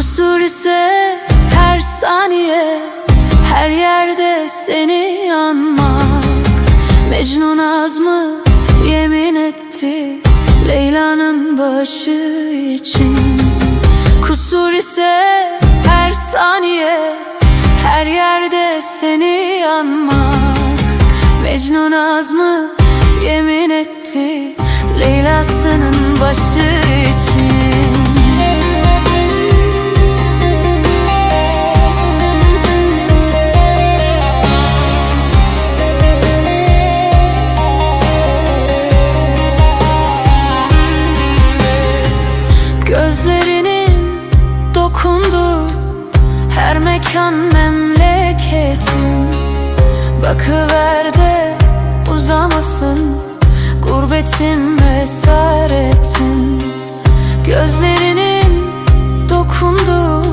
Kusur ise her saniye Her yerde seni anmak Mecnun azmı yemin etti Leyla'nın başı için. Kusur ise her saniye Her yerde seni anmak Mecnun azmı yemin etti Leyla'sının mekan memleketim. Bakıver de uzamasın. Gurbetim esaretin Gözlerinin dokundu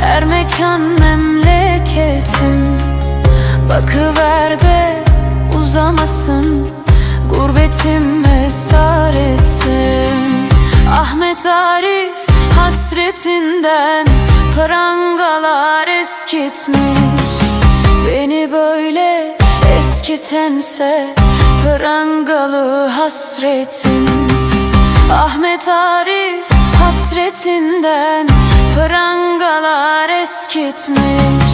her mekan memleketim. Bakıver de uzamasın. Gurbetim esaretim Ahmet Arif hasretinden prangalar eskitmiş. Beni böyle eskitense prangalı hasretin Ahmet Arif hasretinden prangalar eskitmiş.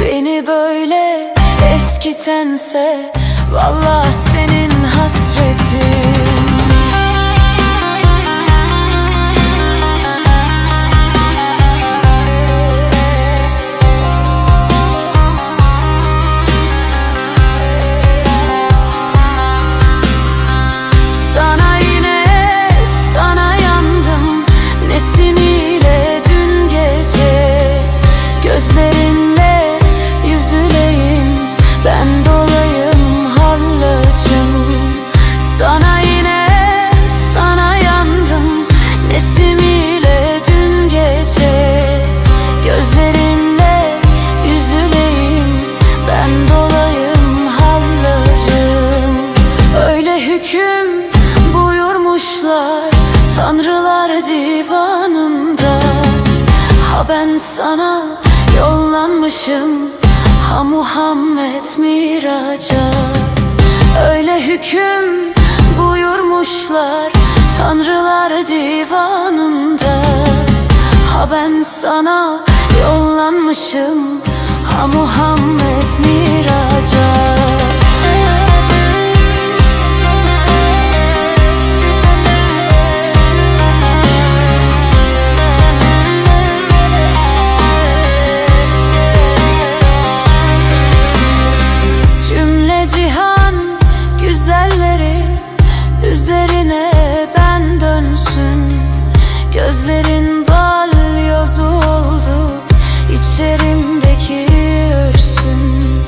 Beni böyle eskitense Vallahi senin hasretin Tanrılar divanında. Ha ben sana yollanmışım. Ha Muhammed miraca. Öyle hüküm buyurmuşlar Tanrılar divanında. Ha ben sana yollanmışım. Ha Muhammed miraca üzerine ben dönsün. Gözlerin balyozu oldu. İçerimdeki ürsün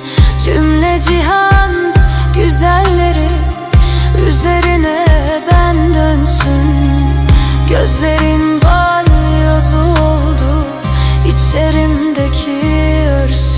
Cümle cihan güzelleri. Üzerine ben dönsün. Gözlerin